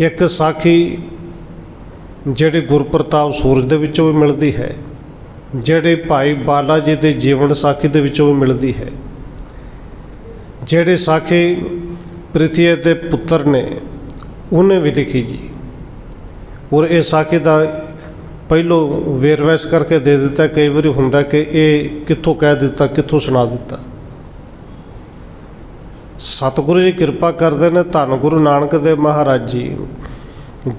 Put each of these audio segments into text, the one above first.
ਇੱਕ ਸਾਖੀ ਜਿਹੜੀ ਗੁਰਪ੍ਰਤਾਪ ਸੂਰਜ ਦੇ ਵਿੱਚੋਂ ਵੀ ਮਿਲਦੀ ਹੈ, ਜਿਹੜੇ ਭਾਈ ਬਾਲਾ ਜੀ ਦੇ ਜੀਵਨ ਸਾਖੀ ਦੇ ਵਿੱਚੋਂ ਵੀ ਮਿਲਦੀ ਹੈ। ਜਿਹੜੇ ਸਾਖੀ ਪ੍ਰਿਥੀਏ ਦੇ ਪੁੱਤਰ ਨੇ, ਉਹਨੇ ਵੀ ਲਿਖੀ ਜੀ। ਔਰ ਇਹ ਸਾਖੀ ਦਾ ਪਹਿਲੋ ਵੇਰਵੈਸ ਕਰਕੇ ਦੇ ਦਿੱਤਾ, ਕਈ ਵਾਰੀ ਹੁੰਦਾ ਕਿ ਇਹ ਕਿੱਥੋਂ ਕਹਿ ਦਿੱਤਾ, ਕਿੱਥੋਂ ਸੁਣਾ ਦਿੱਤਾ। ਸਤਿਗੁਰੂ ਜੀ ਕਿਰਪਾ ਕਰਦੇ ਨੇ, ਧੰਨ ਗੁਰੂ ਨਾਨਕ ਦੇਵ ਮਹਾਰਾਜ ਜੀ।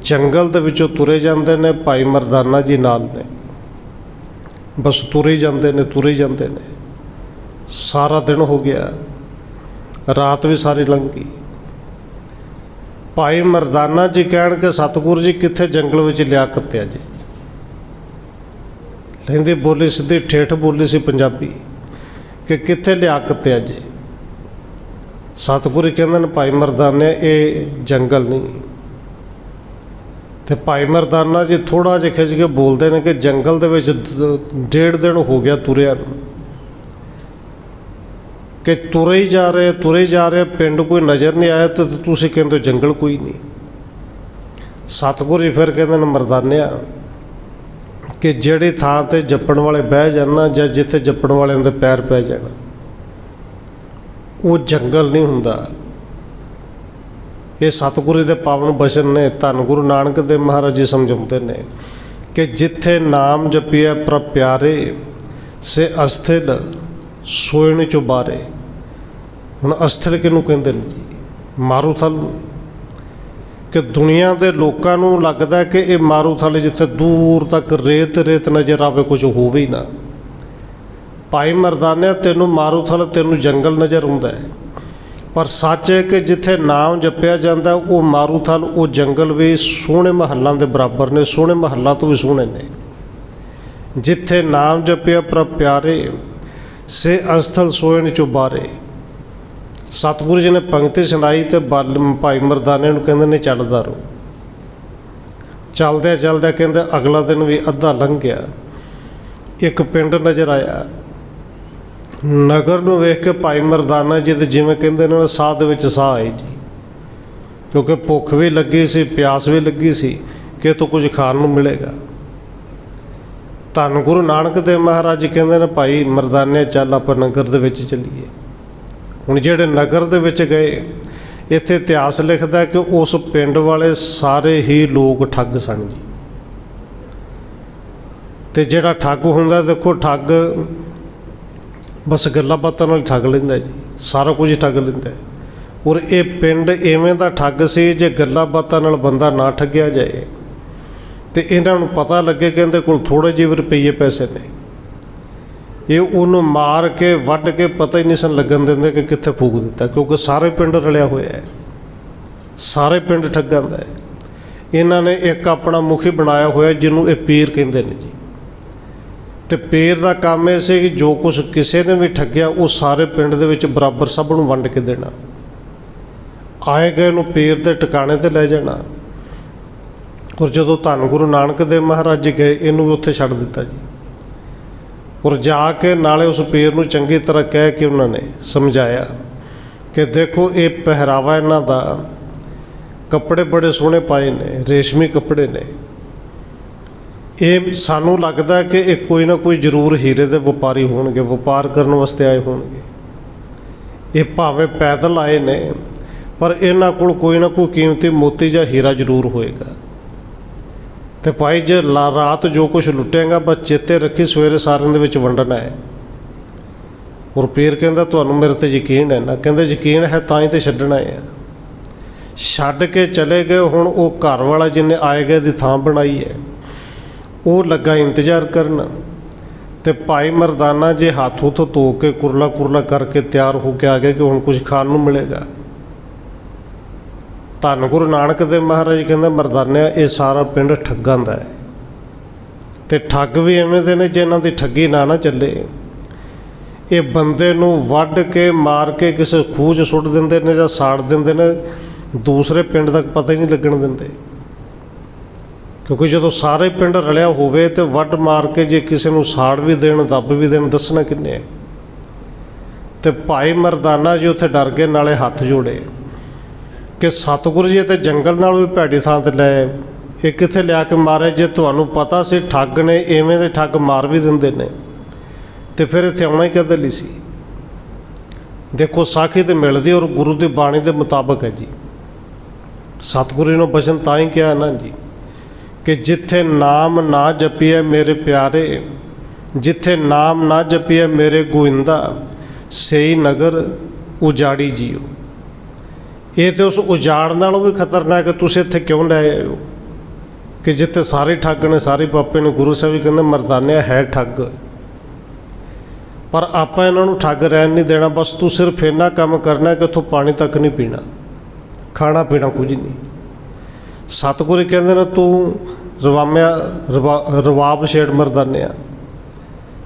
ਜੰਗਲ ਦੇ ਵਿੱਚੋਂ ਤੁਰੇ ਜਾਂਦੇ ਨੇ, ਭਾਈ ਮਰਦਾਨਾ ਜੀ ਨਾਲ ਨੇ। ਬਸ ਤੁਰੇ ਹੀ ਜਾਂਦੇ ਨੇ, ਤੁਰੇ ਹੀ ਜਾਂਦੇ ਨੇ। ਸਾਰਾ ਦਿਨ ਹੋ ਗਿਆ। ਰਾਤ ਵੀ ਸਾਰੀ ਲੰਘ। ਗਈ ਭਾਈ ਮਰਦਾਨਾ ਜੀ ਕਹਿਣ ਕਿ ਸਤਿਗੁਰੂ ਜੀ ਕਿੱਥੇ ਜੰਗਲ ਵਿੱਚ ਲਿਆ ਕੱਤਿਆ ਜੀ? ਲੈਂਦੀ ਬੋਲੀ ਸਿੱਧੀ, ਠੇਠ ਬੋਲੀ ਸੀ ਪੰਜਾਬੀ ਕਿ ਕਿੱਥੇ ਲਿਆ ਕੱਤਿਆ ਜੀ? ਸਤਿਗੁਰੂ ਕਹਿੰਦੇ ਨੇ, ਭਾਈ ਮਰਦਾਨੇ, ਇਹ ਜੰਗਲ ਨਹੀਂ। ਤੇ ਭਾਈ ਮਰਦਾਨਾ ਜੀ ਥੋੜਾ ਜਿਹਾ ਖਿੱਚ ਕੇ ਬੋਲਦੇ ਨੇ ਕਿ ਜੰਗਲ ਦੇ ਵਿੱਚ ਦ- ਡੇਢ ਦਿਨ ਹੋ ਗਿਆ ਤੁਰਿਆ ਨੂੰ। ਕਿ ਤੁਰੇ ਹੀ ਜਾ ਰਹੇ, ਤੁਰੇ ਹੀ ਜਾ ਰਹੇ, ਪਿੰਡ ਕੋਈ ਨਜ਼ਰ ਨਹੀਂ ਆਇਆ ਤੇ ਤੁਸੀਂ ਕਹਿੰਦੇ ਹੋ ਜੰਗਲ ਕੋਈ ਨਹੀਂ। ਸਤਿਗੁਰੂ ਜੀ ਫਿਰ ਕਹਿੰਦੇ ਨੇ, ਮਰਦਾਨਿਆ, ਕਿ ਜਿਹੜੀ ਥਾਂ ਤੇ ਜੱਪਣ ਵਾਲੇ ਬਹਿ ਜਾਣਾ ਜਾਂ ਜਿੱਥੇ ਜੱਪਣ ਵਾਲਿਆਂ ਦੇ ਪੈਰ ਪੈ ਜਾਣਾ। ਉਹ ਜੰਗਲ ਨਹੀਂ ਹੁੰਦਾ। ਇਹ ਸਤਿਗੁਰੂ ਦੇ ਪਾਵਨ ਬਚਨ ਨੇ, ਧੰਨ ਗੁਰੂ ਨਾਨਕ ਦੇਵ ਮਹਾਰਾਜ ਜੀ ਸਮਝਾਉਂਦੇ ਨੇ ਕਿ ਜਿੱਥੇ ਨਾਮ ਜਪਿਆ ਪ੍ਰਭ ਪਿਆਰੇ, ਸੇ ਅਸਥਿਲ ਸੋਇਣ ਚੁਬਾਰੇ। ਹੁਣ ਅਸਥਿਲ ਕਿਹਨੂੰ ਕਹਿੰਦੇ ਨੇ ਜੀ? ਮਾਰੂਥਲ ਕਿ ਦੁਨੀਆ ਦੇ ਲੋਕਾਂ ਨੂੰ ਲੱਗਦਾ ਕਿ ਇਹ ਮਾਰੂਥਲ ਜਿੱਥੇ ਦੂਰ ਤੱਕ ਰੇਤ ਰੇਤ ਨਜ਼ਰ ਆਵੇ, ਕੁਝ ਹੋਵੇ ਹੀ ਨਾ। ਭਾਈ ਮਰਦਾਨਿਆ, ਤੈਨੂੰ ਮਾਰੂਥਲ ਤੈਨੂੰ ਜੰਗਲ ਨਜ਼ਰ ਆਉਂਦਾ ਹੈ। ਪਰ ਸੱਚ ਹੈ ਕਿ ਜਿੱਥੇ ਨਾਮ ਜਪਿਆ ਜਾਂਦਾ, ਉਹ ਮਾਰੂਥਲ ਉਹ ਜੰਗਲ ਵੀ ਸੋਹਣੇ ਮਹੱਲਾਂ ਦੇ ਬਰਾਬਰ ਨੇ, ਸੋਹਣੇ ਮਹੱਲਾਂ ਤੋਂ ਵੀ ਸੋਹਣੇ ਨੇ। ਜਿੱਥੇ ਨਾਮ ਜਪਿਆ ਪ੍ਰਭ ਪਿਆਰੇ, ਸੇ ਅਸਥਲ ਸੋਇਣ ਚੁਬਾਰੇ ਸਤਿਗੁਰੂ ਜੀ ਨੇ ਪੰਕਤੀ ਸੁਣਾਈ ਤੇ ਬਲ ਭਾਈ ਮਰਦਾਨੇ ਨੂੰ ਕਹਿੰਦੇ ਨੇ, ਚੱਲਦਾ ਰਹੋ। ਚੱਲਦੇ ਚੱਲਦੇ ਕਹਿੰਦੇ, ਅਗਲਾ ਦਿਨ ਵੀ ਅੱਧਾ ਲੰਘ ਗਿਆ। ਇੱਕ ਪਿੰਡ ਨਜ਼ਰ ਆਇਆ। ਨਗਰ ਨੂੰ ਵੇਖ ਕੇ ਭਾਈ ਮਰਦਾਨਾ ਜੀ ਤੇ ਜਿਵੇਂ ਕਹਿੰਦੇ ਨੇ ਸਾਹ ਦੇ ਵਿੱਚ ਸਾਹ ਆਏ ਜੀ। ਕਿਉਂਕਿ ਭੁੱਖ ਵੀ ਲੱਗੀ ਸੀ, ਪਿਆਸ ਵੀ ਲੱਗੀ ਸੀ, ਕਿ ਤੋਂ ਕੁਝ ਖਾਣ ਨੂੰ ਮਿਲੇਗਾ। ਧੰਨ ਗੁਰੂ ਨਾਨਕ ਦੇਵ ਮਹਾਰਾਜ ਜੀ ਕਹਿੰਦੇ ਨੇ, ਭਾਈ ਮਰਦਾਨੇ, ਚੱਲ ਆਪਾਂ ਨਗਰ ਦੇ ਵਿੱਚ ਚੱਲੀਏ। ਹੁਣ ਜਿਹੜੇ ਨਗਰ ਦੇ ਵਿੱਚ ਗਏ, ਇੱਥੇ ਇਤਿਹਾਸ ਲਿਖਦਾ ਕਿ ਉਸ ਪਿੰਡ ਵਾਲੇ ਸਾਰੇ ਹੀ ਲੋਕ ਠੱਗ ਸਨ ਜੀ। ਤੇ ਜਿਹੜਾ ਠੱਗ ਹੁੰਦਾ, ਦੇਖੋ ਠੱਗ ਬਸ ਗੱਲਾਂ ਬਾਤਾਂ ਨਾਲ ਠੱਗ ਲੈਂਦਾ ਜੀ, ਸਾਰਾ ਕੁਝ ਠੱਗ ਲੈਂਦਾ ਔਰ ਇਹ ਪਿੰਡ ਐਵੇਂ ਦਾ ਠੱਗ ਸੀ ਜੇ ਗੱਲਾਂ ਬਾਤਾਂ ਨਾਲ ਬੰਦਾ ਨਾ ਠੱਗਿਆ ਜਾਏ। ਤੇ ਇਹਨਾਂ ਨੂੰ ਪਤਾ ਲੱਗੇ ਕਿ ਇਹਦੇ ਕੋਲ ਥੋੜੇ ਜਿਹੇ ਰੁਪਈਏ ਪੈਸੇ ਨੇ। ਇਹ ਉਹਨੂੰ ਮਾਰ ਕੇ, ਵੱਢ ਕੇ ਪਤਾ ਹੀ ਨਹੀਂ ਸਨ ਲੱਗਣ ਦਿੰਦੇ ਕਿ ਕਿੱਥੇ ਫੂਕ ਦਿੱਤਾ, ਕਿਉਂਕਿ ਸਾਰੇ ਪਿੰਡ ਰਲਿਆ ਹੋਇਆ ਹੈ। ਸਾਰੇ ਪਿੰਡ ਠੱਗਾਂ ਦਾ ਹੈ। ਇਹਨਾਂ ਨੇ ਇੱਕ ਆਪਣਾ ਮੁਖੀ ਬਣਾਇਆ ਹੋਇਆ ਜਿਹਨੂੰ ਇਹ ਪੀਰ ਕਹਿੰਦੇ ਨੇ ਜੀ। ਤੇ ਪੇਰ ਦਾ ਕੰਮ ਇਹ ਸੀ ਕਿ ਜੋ ਕੁਝ ਕਿਸੇ ਨੇ ਵੀ ਠੱਗਿਆ, ਉਹ ਸਾਰੇ ਪਿੰਡ ਦੇ ਵਿੱਚ ਬਰਾਬਰ ਸਭ ਨੂੰ ਵੰਡ ਕੇ ਦੇਣਾ। ਆਏ ਗਏ ਨੂੰ ਪੇਰ ਦੇ ਟਿਕਾਣੇ ਤੇ ਲੈ ਜਾਣਾ। ਔਰ ਜਦੋਂ ਧੰਨ ਗੁਰੂ ਨਾਨਕ ਦੇਵ ਮਹਾਰਾਜ ਜੀ ਗਏ, ਇਹਨੂੰ ਵੀ ਉੱਥੇ ਛੱਡ ਦਿੱਤਾ ਜੀ। ਔਰ ਜਾ ਕੇ ਨਾਲੇ ਉਸ ਪੀਰ ਨੂੰ ਚੰਗੀ ਤਰ੍ਹਾਂ ਕਹਿ ਕੇ ਉਹਨਾਂ ਨੇ ਸਮਝਾਇਆ ਕਿ ਦੇਖੋ, ਇਹ ਪਹਿਰਾਵਾ ਇਹਨਾਂ ਦਾ, ਕੱਪੜੇ ਬੜੇ ਸੋਹਣੇ ਪਾਏ ਨੇ, ਰੇਸ਼ਮੀ ਕੱਪੜੇ ਨੇ। ਇਹ ਸਾਨੂੰ ਲੱਗਦਾ ਕਿ ਇਹ ਕੋਈ ਨਾ ਕੋਈ ਜ਼ਰੂਰ ਹੀਰੇ ਦੇ ਵਪਾਰੀ ਹੋਣਗੇ, ਵਪਾਰ ਕਰਨ ਵਾਸਤੇ ਆਏ ਹੋਣਗੇ। ਇਹ ਭਾਵੇਂ ਪੈਦਲ ਆਏ ਨੇ, ਪਰ ਇਹਨਾਂ ਕੋਲ ਕੋਈ ਨਾ ਕੋਈ ਕੀਮਤੀ ਮੋਤੀ ਜਾਂ ਹੀਰਾ ਜ਼ਰੂਰ ਹੋਏਗਾ। ਤੇ ਭਾਈ, ਜੇ ਲਾ- ਰਾਤ ਜੋ ਕੁਝ ਲੁੱਟੇਗਾ, ਬਸ ਚੇਤੇ ਰੱਖੀ ਸਵੇਰੇ ਸਾਰਿਆਂ ਦੇ ਵਿੱਚ ਵੰਡਣਾ ਹੈ। ਔਰ ਪੀਰ ਕਹਿੰਦਾ, ਤੁਹਾਨੂੰ ਮੇਰੇ ਤੇ ਯਕੀਨ ਹੈ ਨਾ? ਕਹਿੰਦੇ, ਯਕੀਨ ਹੈ ਤਾਂ ਹੀ ਤੇ ਛੱਡਣਾ ਹੈ। ਛੱਡ ਕੇ ਚਲੇ ਗਏ, ਹੁਣ ਉਹ ਘਰ ਵਾਲਾ ਜਿਹਨੇ ਆਏ ਗਏ ਦੀ ਥਾਂ ਬਣਾਈ ਹੈ। ਉਹ ਲੱਗਾ ਇੰਤਜ਼ਾਰ ਕਰਨ ਤੇ ਭਾਈ ਮਰਦਾਨਾ ਜੇ ਹੱਥ ਹੁੱਥ ਧੋ ਕੇ ਕੁਰਲਾ ਕੁਰਲਾ ਕਰਕੇ ਤਿਆਰ ਹੋ ਕੇ ਆ ਗਿਆ ਕਿ ਹੁਣ ਕੁਝ ਖਾਣ ਨੂੰ ਮਿਲੇਗਾ। ਧੰਨ ਗੁਰੂ ਨਾਨਕ ਦੇਵ ਮਹਾਰਾਜ ਜੀ ਕਹਿੰਦੇ, ਮਰਦਾਨਿਆ, ਇਹ ਸਾਰਾ ਪਿੰਡ ਠੱਗਾਂ ਦਾ ਹੈ। ਤੇ ਠੱਗ ਵੀ ਐਵੇਂ ਦੇ ਨੇ ਜਿਨ੍ਹਾਂ ਦੀ ਠੱਗੀ ਨਾ ਨਾ ਚੱਲੇ। ਇਹ ਬੰਦੇ ਨੂੰ ਵੱਢ ਕੇ, ਮਾਰ ਕੇ ਕਿਸੇ ਖੂਹ 'ਚ ਸੁੱਟ ਦਿੰਦੇ ਨੇ ਜਾਂ ਸਾੜ ਦਿੰਦੇ ਨੇ, ਦੂਸਰੇ ਪਿੰਡ ਤੱਕ ਪਤਾ ਹੀ ਨਹੀਂ ਲੱਗਣ ਦਿੰਦੇ। ਕਿਉਂਕਿ ਜਦੋਂ ਸਾਰੇ ਪਿੰਡ ਰਲਿਆ ਹੋਵੇ ਤੇ ਵੱਡ ਮਾਰ ਕੇ ਜੇ ਕਿਸੇ ਨੂੰ ਸਾੜ ਵੀ ਦੇਣ, ਦੱਬ ਵੀ ਦੇਣ, ਦੱਸਣਾ ਕਿੰਨੇ ਹੈ ਤੇ ਭਾਈ ਮਰਦਾਨਾ ਜੀ ਉੱਥੇ ਡਰ ਗਏ, ਨਾਲੇ ਹੱਥ ਜੋੜੇ ਕਿ ਸਤਿਗੁਰੂ ਜੀ ਤੇ ਜੰਗਲ ਨਾਲ ਵੀ ਭੈੜੀ ਥਾਂ ਤੇ ਲੈ ਆਏ। ਇਹ ਕਿੱਥੇ ਲਿਆ ਕੇ ਮਾਰੇ? ਜੇ ਤੁਹਾਨੂੰ ਪਤਾ ਸੀ, ਠੱਗ ਨੇ ਐਵੇਂ ਦੇ ਠੱਗ ਮਾਰ ਵੀ ਦਿੰਦੇ ਨੇ। ਤੇ ਫਿਰ ਇੱਥੇ ਆਉਣਾ ਹੀ ਕਦੇ ਲਈ ਸੀ? ਦੇਖੋ, ਸਾਖੀ ਤੇ ਮਿਲਦੀ ਔਰ ਗੁਰੂ ਦੀ ਬਾਣੀ ਦੇ ਮੁਤਾਬਕ ਹੈ ਜੀ। ਸਤਿਗੁਰੂ ਜੀ ਨੂੰ ਬਚਨ ਤਾਂ ਹੀ ਕਿਹਾ ਨਾ ਜੀ। ਕਿ ਜਿੱਥੇ ਨਾਮ ਨਾ ਜਪੀਏ ਮੇਰੇ ਪਿਆਰੇ, ਜਿੱਥੇ ਨਾਮ ਨਾ ਜਪੀਏ ਮੇਰੇ ਗੋਇੰਦਾ, ਸਈ ਨਗਰ ਉਜਾੜੀ ਜੀਓ। ਇਹ ਤੇ ਉਸ ਉਜਾੜ ਨਾਲੋਂ ਵੀ ਖਤਰਨਾਕ ਹੈ ਤੁਸੀਂ ਇੱਥੇ ਕਿਉਂ ਲੈ ਆਏ ਹੋ? ਕਿ ਜਿੱਥੇ ਸਾਰੇ ਠੱਗ ਨੇ, ਸਾਰੇ ਪਾਪੇ ਨੇ, ਗੁਰੂ ਸਾਹਿਬ ਕਹਿੰਦੇ ਮਰਦਾਨਿਆ ਹੈ ਠੱਗ। ਪਰ ਆਪਾਂ ਇਹਨਾਂ ਨੂੰ ਠੱਗ ਰਹਿਣ ਨਹੀਂ ਦੇਣਾ, ਬਸ ਤੂੰ ਸਿਰਫ ਇੰਨਾ ਕੰਮ ਕਰਨਾ ਕਿ ਉੱਥੋਂ ਪਾਣੀ ਤੱਕ ਨਹੀਂ ਪੀਣਾ। ਖਾਣਾ ਪੀਣਾ ਕੁਝ ਨਹੀਂ। ਸਤਿਗੁਰੂ ਕਹਿੰਦੇ ਨੇ, ਤੂੰ ਰਵਾਮਿਆ, ਰਵਾ- ਰਵਾਬ ਛੇੜ ਮਰਦਾਨਿਆ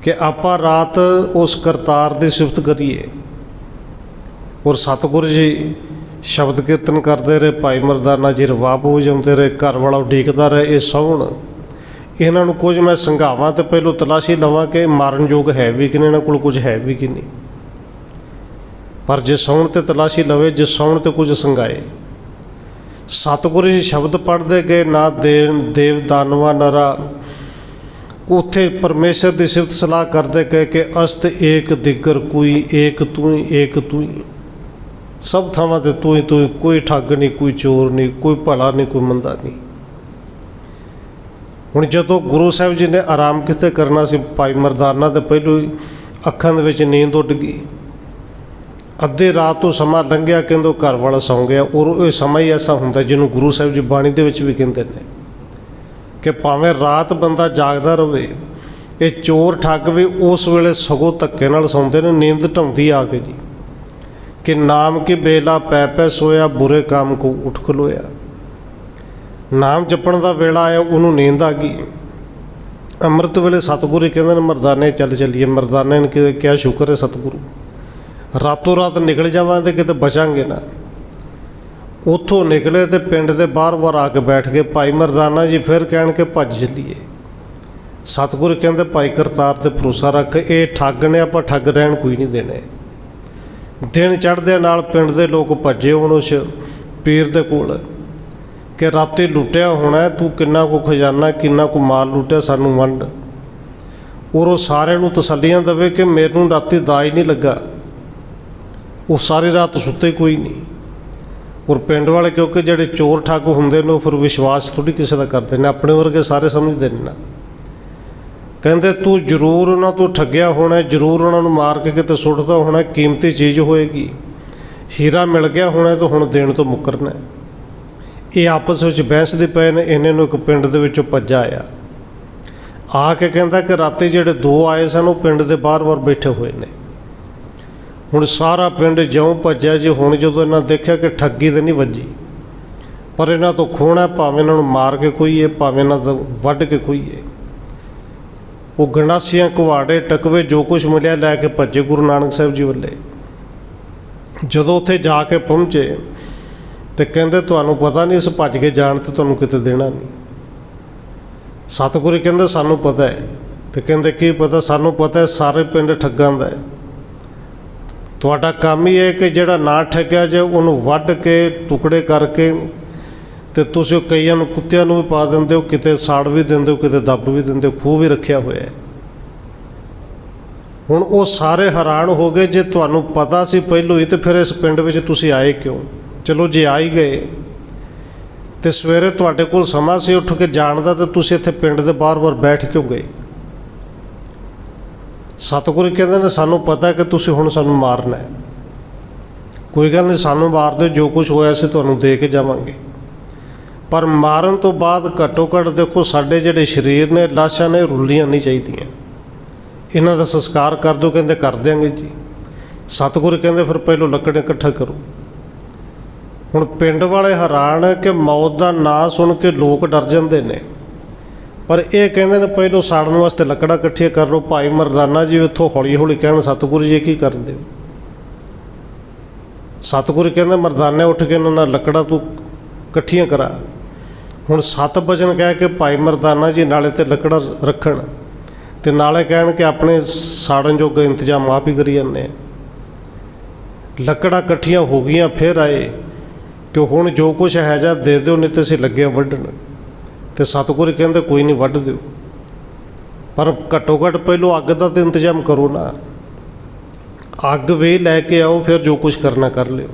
ਕਿ ਆਪਾਂ ਰਾਤ ਉਸ ਕਰਤਾਰ ਦੀ ਸਿਫਤ ਕਰੀਏ। ਔਰ ਸਤਿਗੁਰੂ ਜੀ ਸ਼ਬਦ ਕੀਰਤਨ ਕਰਦੇ ਰਹੇ, ਭਾਈ ਮਰਦਾਨਾ ਜੀ, ਰਵਾਬ ਹੋ ਜਾਂਦੇ ਰਹੇ, ਘਰ ਵਾਲਾ ਉਡੀਕਦਾ ਰਹੇ, ਇਹ ਸੌਣ। ਇਹਨਾਂ ਨੂੰ ਕੁਝ ਮੈਂ ਸੰਘਾਵਾਂ ਤੇ ਪਹਿਲੋਂ ਤਲਾਸ਼ੀ ਲਵਾਂ ਕਿ ਮਾਰਨ ਯੋਗ ਹੈ ਵੀ ਕਿ ਨਹੀਂ, ਇਹਨਾਂ ਕੋਲ ਕੁਝ ਹੈ ਵੀ ਕਿ ਨਹੀਂ। ਪਰ ਜੇ ਸੌਣ ਤੇ ਤਲਾਸ਼ੀ ਲਵੇ, ਜੇ ਸੌਣ ਤੇ ਕੁਝ ਸੰਘਾਏ ਸਤਿਗੁਰੂ ਜੀ ਸ਼ਬਦ ਪੜ੍ਹਦੇ ਗਏ ਨਾ ਦੇਣ ਦੇਵ ਦਾਨਵਾ ਨਰਾ। ਉਥੇ ਪਰਮੇਸ਼ਰ ਦੀ ਸਿਫਤ ਸਲਾਹ ਕਰਦੇ ਗਏ ਕਿ ਅਸਤ ਏਕ ਦਿਗਰ ਕੋਈ ਏਕ ਤੂੰ ਹੀ ਏਕ ਤੂੰ ਹੀ ਸਭ ਥਾਵਾਂ ਤੇ ਤੂੰ ਹੀ ਤੂੰ ਹੀ, ਕੋਈ ਠੱਗ ਨਹੀਂ ਕੋਈ ਚੋਰ ਨਹੀਂ ਕੋਈ ਭਲਾ ਨਹੀਂ ਕੋਈ ਮੰਦਾ ਨਹੀਂ। ਹੁਣ ਜਦੋਂ ਗੁਰੂ ਸਾਹਿਬ ਜੀ ਨੇ ਆਰਾਮ ਕਿਤੇ ਕਰਨਾ ਸੀ ਭਾਈ ਮਰਦਾਨਾ ਤੇ ਪਹਿਲੂ ਹੀ ਅੱਖਾਂ ਦੇ ਵਿੱਚ ਨੀਂਦ ਉੱਡ ਗਈ। ਅੱਧੇ ਰਾਤ ਤੋਂ ਸਮਾਂ ਲੰਘਿਆ, ਕਹਿੰਦੋ ਘਰ ਵਾਲਾ ਸੌਂ ਗਿਆ। ਔਰ ਇਹ ਸਮਾਂ ਹੀ ਐਸਾ ਹੁੰਦਾ ਜਿਹਨੂੰ ਗੁਰੂ ਸਾਹਿਬ ਜੀ ਬਾਣੀ ਦੇ ਵਿੱਚ ਵੀ ਕਹਿੰਦੇ ਨੇ ਕਿ ਭਾਵੇਂ ਰਾਤ ਬੰਦਾ ਜਾਗਦਾ ਰਹੇ ਇਹ ਚੋਰ ਠੱਗ ਵੀ ਉਸ ਵੇਲੇ ਸਗੋਂ ਧੱਕੇ ਨਾਲ ਸੌਂਦੇ ਨੇ, ਨੀਂਦ ਢਾਉਂਦੀ ਆ ਕੇ ਜੀ। ਕਿ ਨਾਮ ਕੀ ਬੇਲਾ ਪੈ ਪੈ ਸੋਇਆ, ਬੁਰੇ ਕੰਮ ਕੋ ਉਠ ਖਲੋਇਆ ਨਾਮ ਜਪਣ ਦਾ ਵੇਲਾ ਆਇਆ, ਉਹਨੂੰ ਨੀਂਦ ਆ ਗਈ। ਅੰਮ੍ਰਿਤ ਵੇਲੇ ਸਤਿਗੁਰੂ ਕਹਿੰਦੇ ਨੇ, ਮਰਦਾਨੇ ਚੱਲ ਚੱਲੀਏ, ਮਰਦਾਨੇ ਨੇ ਕਿ- ਕਿਹਾ ਸ਼ੁਕਰ ਹੈ ਸਤਿਗੁਰੂ। ਰਾਤੋਂ ਰਾਤ ਨਿਕਲ ਜਾਵਾਂਗੇ ਕਿਤੇ ਬਚਾਂਗੇ ਨਾ। ਉੱਥੋਂ ਨਿਕਲੇ ਤੇ ਪਿੰਡ ਦੇ ਬਾਹਰ-ਬਾਹਰ ਆ ਕੇ ਬੈਠ ਗਏ ਭਾਈ ਮਰਦਾਨਾ ਜੀ ਫਿਰ ਕਹਿਣ ਕਿ ਭੱਜ ਚੱਲੀਏ। ਸਤਿਗੁਰੂ ਕਹਿੰਦੇ, ਭਾਈ ਕਰਤਾਰ ਤੇ ਭਰੋਸਾ ਰੱਖ, ਇਹ ਠੱਗ ਨੇ, ਆਪਾਂ ਠੱਗ ਰਹਿਣ ਕੋਈ ਨਹੀਂ ਦੇਣੇ। ਦਿਨ ਚੜ੍ਹਦੇ ਨਾਲ ਪਿੰਡ ਦੇ ਲੋਕ ਭੱਜੇ ਹੁਣ ਉਸ ਪੀਰ ਦੇ ਕੋਲ ਕਿ ਰਾਤੇ ਲੁੱਟਿਆ ਹੋਣਾ, ਤੂੰ ਕਿੰਨਾ ਕੁ ਖਜ਼ਾਨਾ, ਕਿੰਨਾ ਕੁ ਮਾਲ ਲੁੱਟਿਆ, ਸਾਨੂੰ ਵੰਡ। ਔਰ ਉਹ ਸਾਰਿਆਂ ਨੂੰ ਤਸੱਲੀਆਂ ਦੇਵੇ ਕਿ ਮੈਨੂੰ ਰਾਤੀ ਦਾਜ ਨਹੀਂ ਲੱਗਾ। ਉਹ ਸਾਰੀ ਰਾਤ ਸੁੱਤੇ ਕੋਈ ਨਹੀਂ। ਔਰ ਪਿੰਡ ਵਾਲੇ ਕਿਉਂਕਿ ਜਿਹੜੇ ਚੋਰ ਠੱਗ ਹੁੰਦੇ ਨੇ, ਉਹ ਫਿਰ ਵਿਸ਼ਵਾਸ ਥੋੜੀ ਕਿਸੇ ਦਾ ਕਰਦੇ ਨੇ, ਆਪਣੇ ਵਰਗੇ ਸਾਰੇ ਸਮਝਦੇ ਨੇ ਨਾ। ਕਹਿੰਦੇ, ਤੂੰ ਜ਼ਰੂਰ ਉਹਨਾਂ ਤੋਂ ਠੱਗਿਆ ਹੋਣਾ, ਜ਼ਰੂਰ ਉਹਨਾਂ ਨੂੰ ਮਾਰ ਕੇ ਕਿਤੇ ਸੁੱਟਦਾ ਹੋਣਾ, ਕੀਮਤੀ ਚੀਜ਼ ਹੋਏਗੀ। ਹੀਰਾ ਮਿਲ ਗਿਆ ਹੋਣਾ ਤਾਂ ਹੁਣ ਦੇਣ ਤੋਂ ਮੁੱਕਰਨਾ ਇਹ ਆਪਸ ਵਿੱਚ ਬਹਿਸਦੇ ਪਏ ਨੇ, ਇਹਨੇ ਨੂੰ ਇੱਕ ਪਿੰਡ ਦੇ ਵਿੱਚੋਂ ਭੱਜਾ ਆਇਆ। ਆ ਕੇ ਕਹਿੰਦਾ ਕਿ ਰਾਤੀ ਜਿਹੜੇ ਦੋ ਆਏ ਸਨ, ਉਹ ਪਿੰਡ ਦੇ ਬਾਹਰ-ਬਾਹਰ ਬੈਠੇ ਹੋਏ ਨੇ। ਹੁਣ ਸਾਰਾ ਪਿੰਡ ਜਿਉਂ ਭੱਜਿਆ ਜੀ, ਹੁਣ ਜਦੋਂ ਇਹਨਾਂ ਦੇਖਿਆ ਕਿ ਠੱਗੀ ਤੇ ਨਹੀਂ ਵੱਜੀ, ਪਰ ਇਹਨਾਂ ਤੋਂ ਖੋਣਾ ਭਾਵੇਂ ਇਹਨਾਂ ਨੂੰ ਮਾਰ ਕੇ ਖੋਈਏ, ਭਾਵੇਂ ਇਹਨਾਂ ਤੋਂ ਵੱਢ ਕੇ ਖੋਈਏ। ਉਹ ਗੰਡਾਸੀਆਂ ਕੁਹਾੜੇ ਟਕਵੇ ਜੋ ਕੁਝ ਮਿਲਿਆ ਲੈ ਕੇ ਭੱਜੇ ਗੁਰੂ ਨਾਨਕ ਸਾਹਿਬ ਜੀ ਵੱਲੇ। ਜਦੋਂ ਉੱਥੇ ਜਾ ਕੇ ਪਹੁੰਚੇ ਤੇ ਕਹਿੰਦੇ, ਤੁਹਾਨੂੰ ਪਤਾ ਨਹੀਂ ਇਸ ਭੱਜ ਕੇ ਜਾਣ ਤੇ ਤੁਹਾਨੂੰ ਕਿਤੇ ਦੇਣਾ ਨਹੀਂ। ਸਤਿਗੁਰੂ ਕਹਿੰਦੇ, ਸਾਨੂੰ ਪਤਾ ਹੈ। ਤੇ ਕਹਿੰਦੇ, ਕੀ ਪਤਾ? ਸਾਨੂੰ ਪਤਾ ਹੈ ਸਾਰੇ ਪਿੰਡ ਠੱਗਾਂ ਦਾ ਹੈ। ਤੁਹਾਡਾ ਕੰਮ ਹੀ ਹੈ ਕਿ ਜਿਹੜਾ ਨਾ ਠੱਗਿਆ ਜੇ ਉਹਨੂੰ ਵੱਢ ਕੇ ਟੁਕੜੇ ਕਰਕੇ ਤੇ ਤੁਸੀਂ ਕਈਆਂ ਨੂੰ ਕੁੱਤਿਆਂ ਨੂੰ ਵੀ ਪਾ ਦਿੰਦੇ ਹੋ, ਕਿਤੇ ਸਾੜ ਵੀ ਦਿੰਦੇ ਹੋ, ਕਿਤੇ ਦੱਬ ਵੀ ਦਿੰਦੇ ਹੋ, ਖੂਹ ਵੀ ਰੱਖਿਆ ਹੋਇਆ ਹੈ। ਹੁਣ ਉਹ ਸਾਰੇ ਹੈਰਾਨ ਹੋ ਗਏ ਜੇ ਤੁਹਾਨੂੰ ਪਤਾ ਸੀ ਪਹਿਲੋਂ ਹੀ ਤੇ ਫਿਰ ਇਸ ਪਿੰਡ ਵਿੱਚ ਤੁਸੀਂ ਆਏ ਕਿਉਂ? ਚਲੋ ਜੇ ਆ ਹੀ ਗਏ। ਤੇ ਸਵੇਰੇ ਤੁਹਾਡੇ ਕੋਲ ਸਮਾਂ ਸੀ ਉੱਠ ਕੇ ਜਾਣ ਦਾ ਤੇ ਤੁਸੀਂ ਇੱਥੇ ਪਿੰਡ ਦੇ ਬਾਹਰ-ਬਾਹਰ ਬੈਠ ਕਿਉਂ ਗਏ? ਸਤਿਗੁਰੂ ਕਹਿੰਦੇ ਨੇ, ਸਾਨੂੰ ਪਤਾ ਕਿ ਤੁਸੀਂ ਹੁਣ ਸਾਨੂੰ ਮਾਰਨਾ ਹੈ। ਕੋਈ ਗੱਲ ਨਹੀਂ, ਸਾਨੂੰ ਮਾਰ ਦਿਓ ਜੋ ਕੁਝ ਹੋਇਆ ਸੀ ਤੁਹਾਨੂੰ ਦੇ ਕੇ ਜਾਵਾਂਗੇ। ਪਰ ਮਾਰਨ ਤੋਂ ਬਾਅਦ ਘੱਟੋ ਘੱਟ ਦੇਖੋ, ਸਾਡੇ ਜਿਹੜੇ ਸਰੀਰ ਨੇ, ਲਾਸ਼ਾਂ ਨੇ, ਰੁੱਲੀਆਂ ਨਹੀਂ ਚਾਹੀਦੀਆਂ। ਇਹਨਾਂ ਦਾ ਸੰਸਕਾਰ ਕਰ ਦਿਓ, ਕਹਿੰਦੇ ਕਰ ਦਿਆਂਗੇ ਜੀ। ਸਤਿਗੁਰੂ ਕਹਿੰਦੇ, ਫਿਰ ਪਹਿਲੋਂ ਲੱਕੜ ਇਕੱਠਾ ਕਰੋ। ਹੁਣ ਪਿੰਡ ਵਾਲੇ ਹੈਰਾਨ ਕਿ ਮੌਤ ਦਾ ਨਾਂ ਸੁਣ ਕੇ ਲੋਕ ਡਰ ਜਾਂਦੇ ਨੇ। ਪਰ ਇਹ ਕਹਿੰਦੇ ਨੇ ਪਹਿਲੋਂ ਸਾੜਨ ਵਾਸਤੇ ਲੱਕੜਾਂ ਇਕੱਠੀਆਂ ਕਰ ਲਓ, ਭਾਈ ਮਰਦਾਨਾ ਜੀ ਉੱਥੋਂ ਹੌਲੀ ਹੌਲੀ ਕਹਿਣ, ਸਤਿਗੁਰੂ ਜੀ ਕੀ ਕਰਦੇ ਹੋ ਸਤਿਗੁਰੂ ਕਹਿੰਦੇ, ਮਰਦਾਨੇ ਉੱਠ ਕੇ ਇਹਨਾਂ ਨਾਲ ਲੱਕੜਾਂ ਤੂੰ ਇਕੱਠੀਆਂ ਕਰਾ। ਹੁਣ ਸੱਤ ਬਚਨ ਕਹਿ ਕੇ ਭਾਈ ਮਰਦਾਨਾ ਜੀ ਨਾਲੇ ਤੇ ਲੱਕੜਾਂ ਰੱਖਣ ਤੇ ਨਾਲੇ ਕਹਿਣ ਕਿ ਆਪਣੇ ਸਾੜਨ ਜੋਗਾ ਇੰਤਜ਼ਾਮ ਆਪ ਹੀ ਕਰੀ ਜਾਂਦੇ ਆ। ਲੱਕੜਾਂ ਇਕੱਠੀਆਂ ਹੋ ਗਈਆਂ, ਫਿਰ ਆਏ ਕਿ ਹੁਣ ਜੋ ਕੁਝ ਹੈ ਜਾਂ ਦੇ ਦਿਓ, ਨਹੀਂ ਤੇ ਅਸੀਂ ਲੱਗੇ ਵੱਢਣ। ਤੇ ਸਤਿਗੁਰ ਕਹਿੰਦੇ ਕੋਈ ਨਹੀਂ ਵੱਢ ਦਿਓ। ਪਰ ਘੱਟੋ ਘੱਟ ਪਹਿਲੋਂ ਅੱਗ ਦਾ ਤੇ ਇੰਤਜ਼ਾਮ ਕਰੋ ਨਾ। ਅੱਗ ਵੀ ਲੈ ਕੇ ਆਓ, ਫਿਰ ਜੋ ਕੁਝ ਕਰਨਾ ਕਰ ਲਿਓ।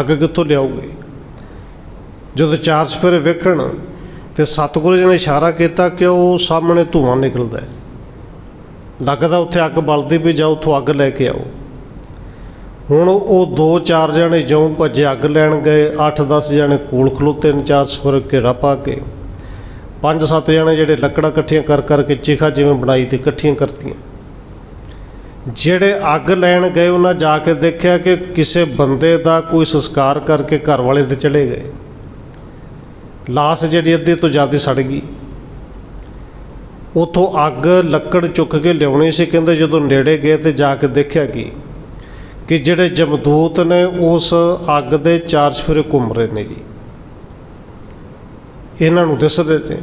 ਅੱਗ ਕਿੱਥੋਂ ਲਿਆਓਗੇ? ਜਦੋਂ ਚਾਰ ਸਫੇਰੇ ਵੇਖਣ ਤੇ ਸਤਿਗੁਰੂ ਜੀ ਨੇ ਇਸ਼ਾਰਾ ਕੀਤਾ ਕਿ ਉਹ ਸਾਹਮਣੇ ਧੂਆਂ ਨਿਕਲਦਾ ਹੈ। ਲੱਗਦਾ ਉੱਥੇ ਅੱਗ ਬਲਦੀ ਵੀ ਜਾਓ ਉੱਥੋਂ ਅੱਗ ਲੈ ਕੇ ਆਓ। ਹੁਣ ਉਹ ਦੋ ਚਾਰ ਜਣੇ ਜਿਉਂ ਭੱਜੇ ਅੱਗ ਲੈਣ ਗਏ 8-10 ਜਣੇ ਕੋਲ ਖਲੋਤੇ ਨੇ, ਚਾਰ ਸਫੇਰੇ ਘੇਰਾ ਪਾ ਕੇ। ਪੰਜ ਸੱਤ ਜਣੇ ਜਿਹੜੇ ਲੱਕੜਾਂ ਇਕੱਠੀਆਂ ਕਰ ਕਰਕੇ ਚਿਖਾ ਜਿਵੇਂ ਬਣਾਈ ਤੇ ਇਕੱਠੀਆਂ ਕਰਤੀਆਂ। ਜਿਹੜੇ ਅੱਗ ਲੈਣ ਗਏ, ਉਹਨਾਂ ਜਾ ਕੇ ਦੇਖਿਆ ਕਿ ਕਿਸੇ ਬੰਦੇ ਦਾ ਕੋਈ ਸੰਸਕਾਰ ਕਰਕੇ ਘਰ ਵਾਲੇ ਤੇ ਚਲੇ ਗਏ। ਲਾਸ਼ ਜਿਹੜੀ ਅੱਧੀ ਤੋਂ ਜ਼ਿਆਦਾ ਸੜ ਗਈ। ਉਥੋਂ ਅੱਗ ਲੱਕੜ ਚੁੱਕ ਕੇ ਲਿਆਉਣੀ ਸੀ। ਕਹਿੰਦੇ ਜਦੋਂ ਨੇੜੇ ਗਏ ਤੇ ਜਾ ਕੇ ਦੇਖਿਆ ਕਿ ਕਿ ਜਿਹੜੇ ਜਮਦੂਤ ਨੇ, ਉਸ ਅੱਗ ਦੇ ਚਾਰ ਸਫੇਰੇ ਘੁੰਮ ਰਹੇ ਨੇ ਜੀ। ਇਹਨਾਂ ਨੂੰ ਦਿਸਦੇ ਨੇ।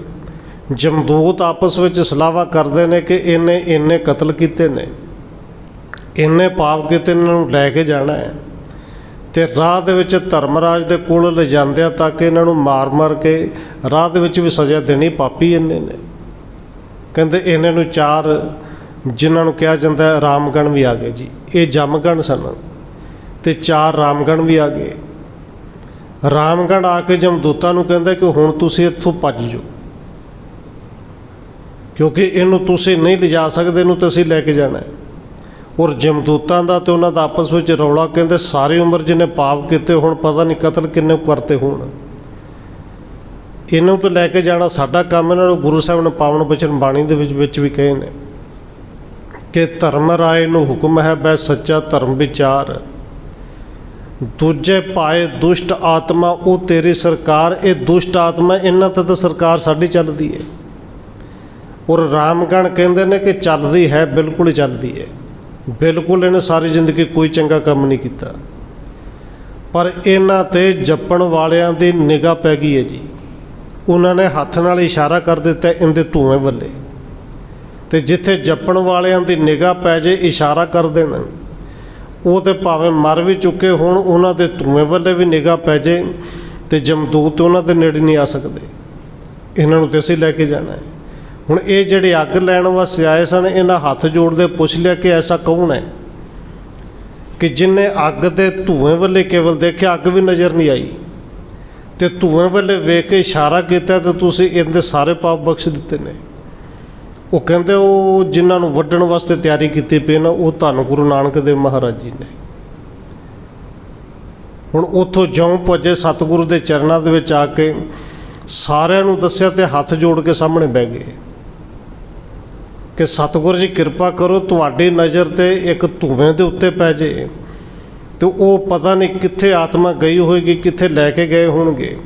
ਜਮਦੂਤ ਆਪਸ ਵਿੱਚ ਸਲਾਵਾ ਕਰਦੇ ਨੇ ਕਿ ਇਹਨੇ ਇੰਨੇ ਕਤਲ ਕੀਤੇ ਨੇ। ਇੰਨੇ ਪਾਪ ਕੀਤੇ ਇਹਨਾਂ ਨੂੰ ਲੈ ਕੇ ਜਾਣਾ ਹੈ। ਤੇ ਰਾਹ ਦੇ ਵਿੱਚ ਧਰਮਰਾਜ ਦੇ ਕੋਲ ਲੈ ਆ ਤਾਂ ਕਿ ਇਹਨਾਂ ਨੂੰ ਮਾਰ-ਮਾਰ ਕੇ ਰਾਹ ਦੇ ਵਿੱਚ ਵੀ ਸਜ਼ਾ ਦੇਣੀ ਪਾਪੀ ਇੰਨੇ ਨੇ। ਕਹਿੰਦੇ ਇਹਨਾਂ ਨੂੰ ਚਾਰ ਜਿਨ੍ਹਾਂ ਨੂੰ ਕਿਹਾ ਜਾਂਦਾ ਰਾਮਗਣ ਵੀ ਆ ਗਏ ਜੀ। ਇਹ ਜਮਗਣ ਸਨ। ਤੇ ਚਾਰ ਰਾਮਗਣ ਵੀ ਆ ਗਏ। ਰਾਮਗਣ ਆ ਕੇ ਜਮਦੂਤਾਂ ਨੂੰ ਕਹਿੰਦਾ ਕਿ ਹੁਣ ਤੁਸੀਂ ਇੱਥੋਂ ਭੱਜ ਜਾਓ। ਕਿਉਂਕਿ ਇਹਨੂੰ ਤੁਸੀਂ ਨਹੀਂ ਲਿਜਾ ਸਕਦੇ, ਇਹਨੂੰ ਤਾਂ ਅਸੀਂ ਲੈ ਕੇ ਜਾਣਾ ਹੈ। ਔਰ ਜਮਦੂਤਾਂ ਦਾ ਤੇ ਉਹਨਾਂ ਦਾ ਆਪਸ ਵਿੱਚ ਰੌਲਾ ਕਹਿੰਦੇ ਸਾਰੀ ਉਮਰ ਜਿਹਨੇ ਪਾਪ ਕੀਤੇ, ਹੁਣ ਪਤਾ ਨਹੀਂ ਕਤਲ ਕਿੰਨੇ ਕਰਤੇ ਹੋਣ। ਇਹਨੂੰ ਤਾਂ ਲੈ ਕੇ ਜਾਣਾ ਸਾਡਾ ਕੰਮ ਇਹਨਾਂ ਨੂੰ ਗੁਰੂ ਸਾਹਿਬ ਨੇ ਪਾਵਨ ਬਚਨ ਬਾਣੀ ਦੇ ਵਿੱਚ ਵਿੱਚ ਵੀ ਕਹੇ ਨੇ ਕਿ ਧਰਮ ਰਾਏ ਨੂੰ ਹੁਕਮ ਹੈ ਬੈ ਸੱਚਾ ਧਰਮ ਵਿਚਾਰ। ਦੂਜੇ ਪਾਏ ਦੁਸ਼ਟ ਆਤਮਾ, ਉਹ ਤੇਰੀ ਸਰਕਾਰ, ਇਹ ਦੁਸ਼ਟ ਆਤਮਾ ਇਹਨਾਂ ਤੇ ਤਾਂ ਸਰਕਾਰ ਸਾਡੀ ਚੱਲਦੀ ਹੈ ਔਰ ਰਾਮਗਣ ਕਹਿੰਦੇ ਨੇ ਕਿ ਚੱਲਦੀ ਹੈ, ਬਿਲਕੁਲ ਹੀ ਚੱਲਦੀ ਹੈ ਬਿਲਕੁਲ ਇਹਨੇ ਸਾਰੀ ਜ਼ਿੰਦਗੀ ਕੋਈ ਚੰਗਾ ਕੰਮ ਨਹੀਂ ਕੀਤਾ। ਪਰ ਇਹਨਾਂ ਤੇ ਜੱਪਣ ਵਾਲਿਆਂ ਦੀ ਨਿਗਾਹ ਪੈ ਗਈ ਹੈ ਜੀ। ਉਹਨਾਂ ਨੇ ਹੱਥ ਨਾਲ ਇਸ਼ਾਰਾ ਕਰ ਦਿੱਤਾ ਇਹਦੇ ਧੂਏ ਵੱਲੇ। ਤੇ ਜਿੱਥੇ ਜੱਪਣ ਵਾਲਿਆਂ ਦੀ ਨਿਗਾਹ ਪੈ ਜੇ, ਇਸ਼ਾਰਾ ਕਰ ਦੇਣ। ਉਹ ਤੇ ਭਾਵੇਂ ਮਰ ਵੀ ਚੁੱਕੇ ਹੋਣ, ਉਹਨਾਂ ਦੇ ਧੂਏ ਵੱਲੇ ਵੀ ਨਿਗਾਹ ਪੈ ਜੇ ਤੇ ਜਮਦੂਤ ਉਹਨਾਂ ਦੇ ਨੇੜੇ ਨਹੀਂ ਆ ਸਕਦੇ। ਇਹਨਾਂ ਨੂੰ ਤੇ ਅਸੀਂ ਲੈ ਕੇ ਜਾਣਾ ਹੈ। ਹੁਣ ਇਹ ਜਿਹੜੇ ਅੱਗ ਲੈਣ ਵਾਸਤੇ ਆਏ ਸਨ, ਇਹਨਾਂ ਹੱਥ ਜੋੜਦੇ ਪੁੱਛ ਲਿਆ ਕਿ ਐਸਾ ਕੌਣ ਹੈ? ਕਿ ਜਿਨੇ ਅੱਗ ਦੇ ਧੂਏ ਵੱਲੇ ਕੇਵਲ ਦੇਖਿਆ, ਅੱਗ ਵੀ ਨਜ਼ਰ ਨਹੀਂ ਆਈ। ਤੇ ਧੂਏ ਵੱਲੇ ਵੇਖ ਕੇ ਇਸ਼ਾਰਾ ਕੀਤਾ ਤੇ ਤੁਸੀਂ ਇਹਦੇ ਸਾਰੇ ਪਾਪ ਬਖਸ਼ ਦਿੱਤੇ ਨੇ। ਉਹ ਕਹਿੰਦੇ ਉਹ ਜਿਨ੍ਹਾਂ ਨੂੰ ਵੱਢਣ ਵਾਸਤੇ ਤਿਆਰੀ ਕੀਤੀ ਪਈ ਨਾ, ਉਹ ਧੰਨ ਗੁਰੂ ਨਾਨਕ ਦੇਵ ਮਹਾਰਾਜ ਜੀ ਨੇ। ਹੁਣ ਉੱਥੋਂ ਜਿਉਂ ਪੁੱਜੇ ਸਤਿਗੁਰੂ ਦੇ ਚਰਨਾਂ ਦੇ ਵਿੱਚ ਆ ਕੇ ਸਾਰਿਆਂ ਨੂੰ ਦੱਸਿਆ ਤੇ ਹੱਥ ਜੋੜ ਕੇ ਸਾਹਮਣੇ ਬਹਿ ਗਏ। ਕਿ ਸਤਿਗੁਰੂ ਜੀ ਕਿਰਪਾ ਕਰੋ, ਤੁਹਾਡੀ ਨਜ਼ਰ ਤੇ ਇੱਕ ਧੂਵੇਂ ਦੇ ਉੱਤੇ ਪੈ ਜੇ ਤੇ ਉਹ ਪਤਾ ਨਹੀਂ ਕਿੱਥੇ ਆਤਮਾ ਗਈ ਹੋਏਗੀ, ਕਿੱਥੇ ਲੈ ਕੇ ਗਏ ਹੋਣਗੇ।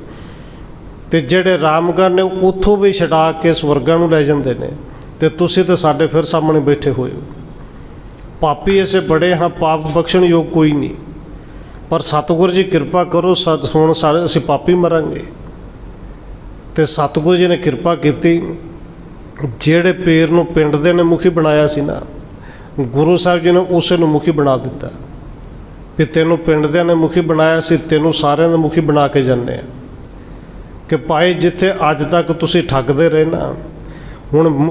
ਤੇ ਜਿਹੜੇ ਰਾਮਗੜ ਨੇ, ਉੱਥੋਂ ਵੀ ਛਡਾ ਕੇ ਸਵਰਗਾਂ ਨੂੰ ਲੈ ਜਾਂਦੇ ਨੇ। ਤੇ ਤੁਸੀਂ ਤਾਂ ਸਾਡੇ ਫਿਰ ਸਾਹਮਣੇ ਬੈਠੇ ਹੋਏ ਹੋ। ਪਾਪੀ ਐਸੇ ਬੜੇ ਹਾਂ ਪਾਪ ਬਖਸ਼ਣ ਯੋਗ ਕੋਈ ਨਹੀਂ। ਪਰ ਸਤਿਗੁਰੂ ਜੀ ਕਿਰਪਾ ਕਰੋ, ਸਤ ਹੁਣ ਸਾਰੇ ਅਸੀਂ ਪਾਪੀ ਮਰਾਂਗੇ। ਤੇ ਸਤਿਗੁਰੂ ਜੀ ਨੇ ਕਿਰਪਾ ਕੀਤੀ, ਜਿਹੜੇ ਪੀਰ ਨੂੰ ਪਿੰਡ ਦੇ ਨੇ ਮੁਖੀ ਬਣਾਇਆ ਸੀ ਨਾ, ਗੁਰੂ ਸਾਹਿਬ ਜੀ ਨੇ ਉਸੇ ਨੂੰ ਮੁਖੀ ਬਣਾ ਦਿੱਤਾ। ਵੀ ਤੈਨੂੰ ਪਿੰਡ ਦੇ ਨੇ ਮੁਖੀ ਬਣਾਇਆ ਸੀ, ਤੈਨੂੰ ਸਾਰਿਆਂ ਦਾ ਮੁਖੀ ਬਣਾ ਕੇ ਜਾਂਦੇ ਆ। ਕਿ ਭਾਈ, ਜਿੱਥੇ ਅੱਜ ਤੱਕ ਤੁਸੀਂ ਠੱਗਦੇ ਰਹੇ ਨਾ, ਹੁਣ ਮੁ-